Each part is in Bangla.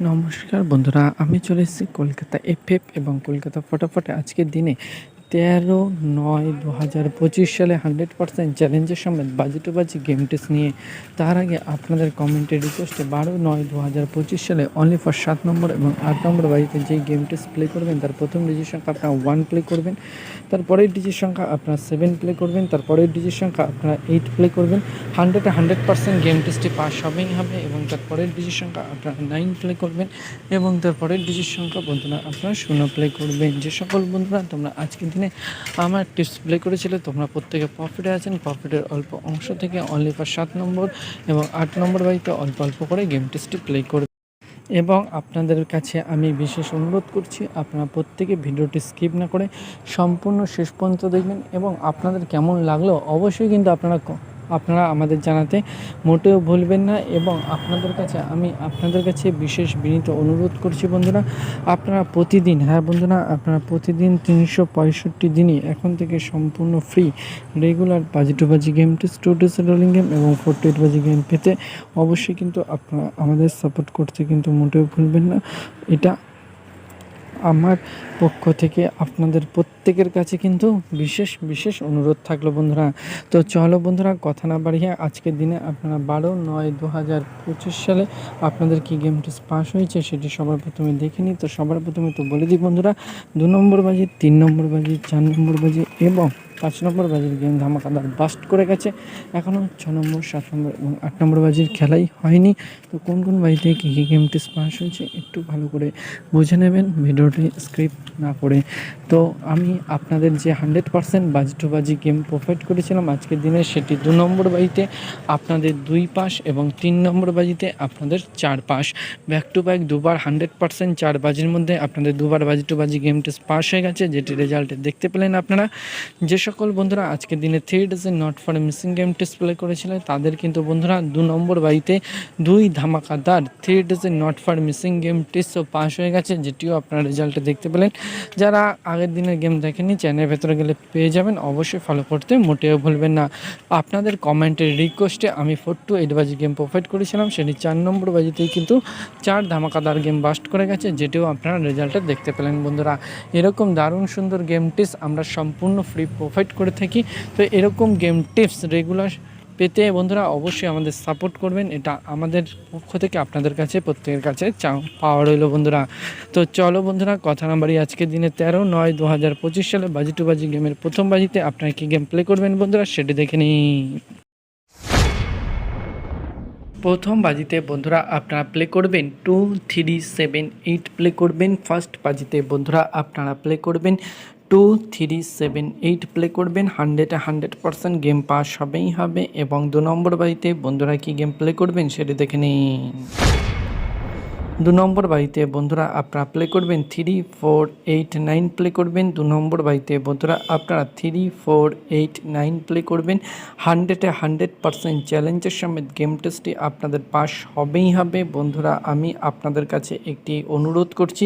নমস্কার বন্ধুরা আমি চলে এসেছি কলকাতা এফএফ এবং কলকাতা ফটাফটে আজকের দিনে তেরো নয় দু হাজার পঁচিশ সালে হান্ড্রেড পার্সেন্ট চ্যালেঞ্জের সমেত বাজি টু বাজি গেম টেস্ট নিয়ে তার আগে আপনাদের কমেন্টের রিকোয়েস্টে বারো নয় দু হাজার পঁচিশ সালে অনলি ফর সাত নম্বর এবং আট নম্বর বাজিতে যেই গেম টেস্ট প্লে করবেন, তার প্রথম ডিজির সংখ্যা আপনারা ওয়ান প্লে করবেন তারপরের ডিজির সংখ্যা আপনারা সেভেন প্লে করবেন তারপরের ডিজির সংখ্যা আপনারা এইট প্লে করবেন। হান্ড্রেডে হান্ড্রেড পার্সেন্ট গেম টেস্টটি পাস হবেই হবে এবং তারপরের ডিজির সংখ্যা আপনারা নাইন প্লে করবেন এবং তারপরের ডিজির সংখ্যা বন্ধুরা আপনারা শূন্য প্লে করবেন। যে সকল বন্ধুরা তোমরা আজকের দিনে আমার টিপস প্লে করেছিল। তোমরা প্রত্যেকে প্রফিটে আছেন। প্রফিটের অল্প অংশ থেকে অনলি সাত নম্বর এবং আট নম্বর বাড়িতে অল্প অল্প করে গেম টেস্টটি প্লে করবে। এবং আপনাদের কাছে আমি বিশেষ অনুরোধ করছি, আপনারা প্রত্যেকে ভিডিওটি স্কিপ না করে সম্পূর্ণ শেষ পর্যন্ত দেখবেন এবং আপনাদের কেমন লাগল অবশ্যই কিন্তু আপনারা আপনারা আমাদের জানাতে মোটেও ভুলবেন না এবং আপনাদের কাছে আমি আপনাদের কাছে বিশেষ বিনীত অনুরোধ করছি বন্ধুরা, আপনারা প্রতিদিন হ্যাঁ বন্ধুরা, আপনারা প্রতিদিন তিনশো পঁয়ষট্টি দিনই এখন থেকে সম্পূর্ণ ফ্রি রেগুলার বাজি টু বাজি game two days rolling game এবং ফোর টু এইট বাজি গেম পেতে অবশ্যই কিন্তু আপনারা আমাদের সাপোর্ট করতে কিন্তু মোটেও ভুলবেন না। এটা আমার পক্ষ থেকে আপনাদের প্রত্যেকের কাছে কিন্তু বিশেষ বিশেষ অনুরোধ থাকল বন্ধুরা। তো চলো বন্ধুরা, কথা না বাড়িয়ে আজকের দিনে আপনারা বারো নয় দু হাজার পঁচিশ সালে আপনাদের কি গেম টেস্ট পাস হয়েছে সেটি সবার প্রথমে দেখে নিই। তো সবার প্রথমে তো বলে দিই বন্ধুরা, দু নম্বর বাজি, তিন নম্বর বাজি, চার নম্বর বাজি এবং পাঁচ নম্বর বাজির গেম ধামাকাদার বাস্ট করে গেছে। এখনও ছ নম্বর, সাত নম্বর এবং আট নম্বর বাজির খেলাই হয়নি। তো কোন কোন বাজিতে কী কী গেমটি পাস হয়েছে একটু ভালো করে বুঝে নেবেন, ভিডিওটি স্ক্রিপ্ট না করে। তো আমি আপনাদের যে হান্ড্রেড পার্সেন্ট বাজি টু বাজি গেম প্রোভাইড করেছিলাম আজকের দিনে, সেটি দু নম্বর বাজিতে আপনাদের দুই পাস এবং তিন নম্বর বাজিতে আপনাদের চার পাস ব্যাক টু ব্যাক দুবার হান্ড্রেড পার্সেন্ট চার বাজির মধ্যে আপনাদের দুবার বাজি টু বাজি গেম টেস্ট পাস হয়ে গেছে, যেটি রেজাল্টে দেখতে পেলেন আপনারা। যে সকল বন্ধুরা আজকের দিনে three ডেজে not for missing game test play করেছিলেন তাদের কিন্তু বন্ধুরা দু নম্বর বাড়িতে দুই ধামাকাদার থ্রি ডেজে নট ফর মিসিং গেম টেস্টও পাস হয়ে গেছে, যেটিও আপনারা রেজাল্টে দেখতে পেলেন। যারা আগের দিনের গেম দেখেননি চ্যানেলের ভেতরে গেলে পেয়ে যাবেন, অবশ্যই ফলো করতে, মোটেও ভুলবেন না। আপনাদের কমেন্টের রিকোয়েস্টে আমি ফোর টু এইট বাজি গেম প্রোভাইড করেছিলাম, সেটি চার নম্বর বাজিতেই কিন্তু চার ধামাকাদার গেম বাস্ট করে গেছে, যেটিও আপনারা রেজাল্টে দেখতে পেলেন বন্ধুরা। এরকম দারুণ সুন্দর গেম টিপস আমরা সম্পূর্ণ ফ্রি প্রোভাইড করে থাকি। তো এরকম গেম টিপস রেগুলার পেতে বন্ধুরা অবশ্যই আমাদের সাপোর্ট করবেন। এটা আমাদের পক্ষ থেকে আপনাদের কাছে, প্রত্যেকের কাছে চাও পাওয়া রইল বন্ধুরা। তো চলো বন্ধুরা, কথা নাম্বারই আজকের দিনে তেরো নয় দু হাজার পঁচিশ সালে বাজি টু বাজি গেমের প্রথম বাজিতে আপনারা কি গেম প্লে করবেন বন্ধুরা সেটি দেখে নিই। প্রথম বাজিতে বন্ধুরা আপনারা প্লে করবেন two three seven eight play করবেন। ফার্স্ট বাজিতে বন্ধুরা আপনারা প্লে করবেন two, three, seven, eight play করবেন হান্ড্রেডে হান্ড্রেড পারসেন্ট গেম পাস হবেই হবে এবং দু নম্বর বাড়িতে বন্ধুরা কি গেম প্লে করবেন সেটি দেখে নিন। দু নম্বর বাড়িতে বন্ধুরা আপনারা প্লে করবেন three four eight nine play করবেন। দু নম্বর বাড়িতে বন্ধুরা আপনারা three four eight nine play করবেন। হান্ড্রেডে হান্ড্রেড পারসেন্ট চ্যালেঞ্জের সমেত গেম টেস্টটি আপনাদের পাস হবেই হবে। বন্ধুরা, আমি আপনাদের কাছে একটি অনুরোধ করছি।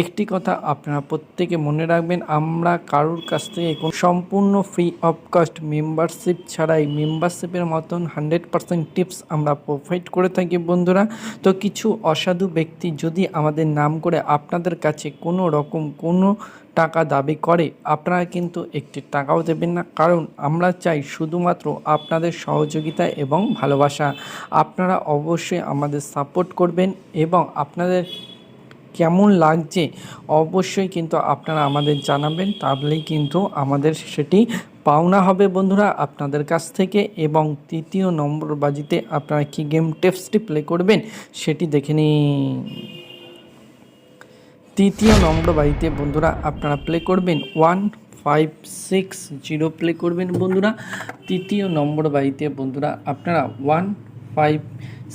একটি কথা আপনারা প্রত্যেকে মনে রাখবেন, আমরা কারোর কাছ থেকে সম্পূর্ণ ফ্রি অফ কস্ট মেম্বারশিপ ছাড়াই মেম্বারশিপের মতন হান্ড্রেড পারসেন্ট টিপস আমরা প্রোভাইড করে থাকি বন্ধুরা। তো কিছু অসাধু ব্যক্তি যদি আমাদের নাম করে আপনাদের কাছে কোনো রকম কোনো টাকা দাবি করে, আপনারা কিন্তু একটি টাকাও দেবেন না। কারণ আমরা চাই শুধুমাত্র আপনাদের সহযোগিতা এবং ভালোবাসা। আপনারা অবশ্যই আমাদের সাপোর্ট করবেন এবং আপনাদের কেমন লাগছে অবশ্যই কিন্তু আপনারা আমাদের জানাবেন। তাহলেই কিন্তু আমাদের সেটি পাওনা হবে বন্ধুরা আপনাদের কাছ থেকে এবং তৃতীয় নম্বর বাজিতে আপনারা কি গেম টেপসটি প্লে করবেন সেটি দেখে নিন। তৃতীয় নম্বর বাড়িতে বন্ধুরা আপনারা প্লে করবেন one five six zero play করবেন বন্ধুরা। তৃতীয় নম্বর বাড়িতে বন্ধুরা আপনারা one five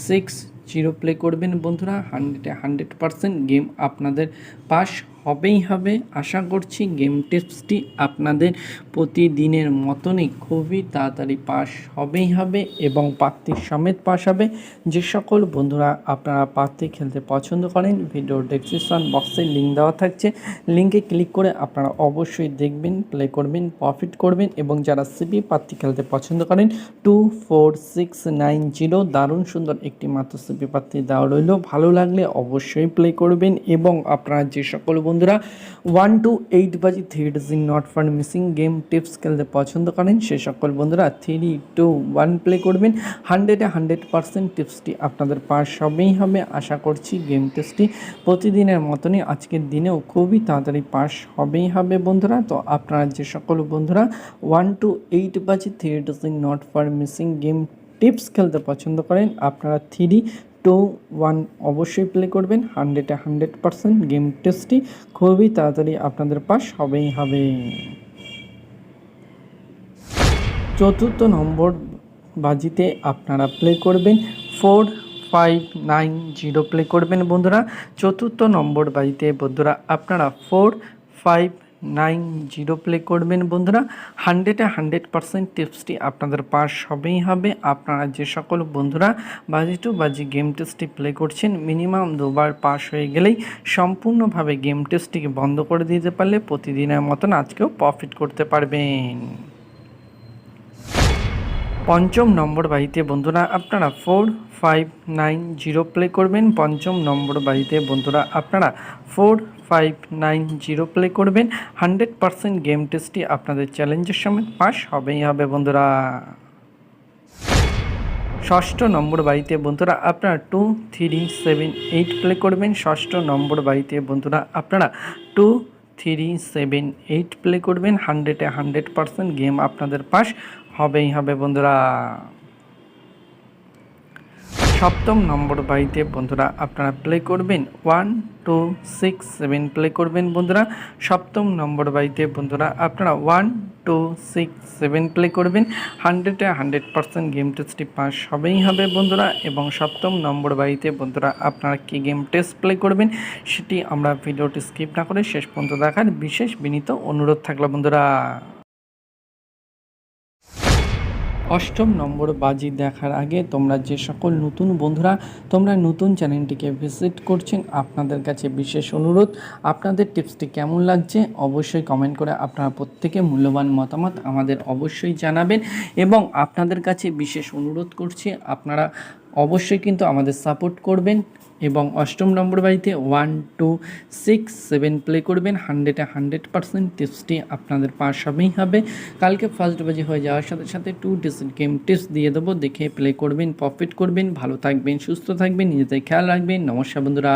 six zero play করবেন বন্ধুরা। হান্ড্রেডে হান্ড্রেড পারসেন্ট গেম আপনাদের পাস হবেই হবে। আশা করছি গেম টিপসটি আপনাদের প্রতিদিনের মতনই খুবই তাড়াতাড়ি পাস হবেই হবে এবং প্রার্থী সমেত পাস হবে। যে সকল বন্ধুরা আপনারা প্রার্থী খেলতে পছন্দ করেন ভিডিওর ডেসক্রিপশন বক্সে লিঙ্ক দেওয়া থাকছে। লিঙ্কে ক্লিক করে আপনারা অবশ্যই দেখবেন প্লে করবেন প্রফিট করবেন এবং যারা সিপি প্রার্থী খেলতে পছন্দ করেন two four six nine zero দারুণ সুন্দর একটি মাত্র সিপি প্রার্থী দেওয়া রইল। ভালো লাগলে অবশ্যই প্লে করবেন এবং আপনারা যে সকল বন্ধুরা ওয়ান টু এইট বাজি three ডিজিং not for missing game tips খেলতে পছন্দ করেন, সে সকল বন্ধুরা থ্রি টু ওয়ান প্লে করবেন। হান্ড্রেডে হান্ড্রেড পার্সেন্ট টিপসটি আপনাদের পাস হবেই হবে। আশা করছি গেম টিপসটি প্রতিদিনের মতনই আজকের দিনেও খুবই তাড়াতাড়ি পাস হবেই হবে বন্ধুরা। তো আপনারা যে সকল বন্ধুরা ওয়ান টু এইট বাজি three ডিজিং not for missing game tips খেলতে পছন্দ করেন, আপনারা থ্রি টু ওয়ান অবশ্যই প্লে করবেন। হান্ড্রেডে হান্ড্রেড পারসেন্ট গেম টেস্টটি খুবই তাড়াতাড়ি আপনাদের পাস হবেই হবে চতুর্থ নম্বর বাজিতে আপনারা প্লে করবেন। Four five nine zero play করবেন বন্ধুরা। চতুর্থ নম্বর বাজিতে বন্ধুরা আপনারা four five nine zero play করবেন বন্ধুরা। হান্ড্রেডে হান্ড্রেড পারসেন্ট টিপসটি আপনাদের পাস হবেই হবে। আপনারা যে সকল বন্ধুরা বাজি টু বাজি গেম টেস্টটি প্লে করছেন, মিনিমাম দুবার পাস হয়ে গেলেই সম্পূর্ণভাবে গেম টেস্টটিকে বন্ধ করে দিতে পারলে প্রতিদিনের মতন আজকেও প্রফিট করতে পারবেন। পঞ্চম নম্বর বাড়িতে বন্ধুরা আপনারা four, five, nine, zero play করবেন। পঞ্চম নম্বর বাড়িতে বন্ধুরা আপনারা four five nine zero play করবেন। হান্ড্রেড পারসেন্ট গেম টেস্টটি আপনাদের চ্যালেঞ্জের সময় পাস হবেই হবে বন্ধুরা। ষষ্ঠ নম্বর বাড়িতে বন্ধুরা আপনারা two three seven eight play করবেন। ষষ্ঠ নম্বর বাড়িতে বন্ধুরা আপনারা two three seven eight play করবেন। হান্ড্রেডে হান্ড্রেড পারসেন্ট গেম আপনাদের পাস হবেই হবে বন্ধুরা। সপ্তম নম্বর বাড়িতে বন্ধুরা আপনারা প্লে করবেন। One two six seven play করবেন বন্ধুরা। সপ্তম নম্বর বাড়িতে বন্ধুরা আপনারা one two six seven play করবেন। হান্ড্রেডে হান্ড্রেড পারসেন্ট গেম টেস্টটি পাস হবেই হবে বন্ধুরা। এবং সপ্তম নম্বর বাড়িতে বন্ধুরা আপনারা কি গেম টেস্ট প্লে করবেন সেটি আমরা ভিডিওটি স্কিপ না করে শেষ পর্যন্ত দেখার বিশেষ বিনীত অনুরোধ থাকল বন্ধুরা। অষ্টম নম্বর বাজি দেখার আগে তোমরা যে সকল নতুন বন্ধুরা তোমরা নতুন চ্যানেলটিকে ভিজিট করছেন, আপনাদের কাছে বিশেষ অনুরোধ। আপনাদের টিপসটি কেমন লাগছে অবশ্যই কমেন্ট করে আপনারা প্রত্যেকে মূল্যবান মতামত আমাদের অবশ্যই জানাবেন এবং আপনাদের কাছে বিশেষ অনুরোধ করছি, আপনারা অবশ্যই কিন্তু আমাদের সাপোর্ট করবেন। এবং অষ্টম নম্বর বাড়িতে one two six seven play করবেন। হান্ড্রেডে হান্ড্রেড পার্সেন্ট টিপসটি আপনাদের পাশ হবেই হবে। কালকে ফার্স্ট বাজি হয়ে যাওয়ার সাথে সাথে টু ডিসেন্ট গেম টিপস দিয়ে দেবো। দেখে প্লে করবেন প্রফিট করবেন, ভালো থাকবেন, সুস্থ থাকবেন, নিজেদের খেয়াল রাখবেন। নমস্কার বন্ধুরা।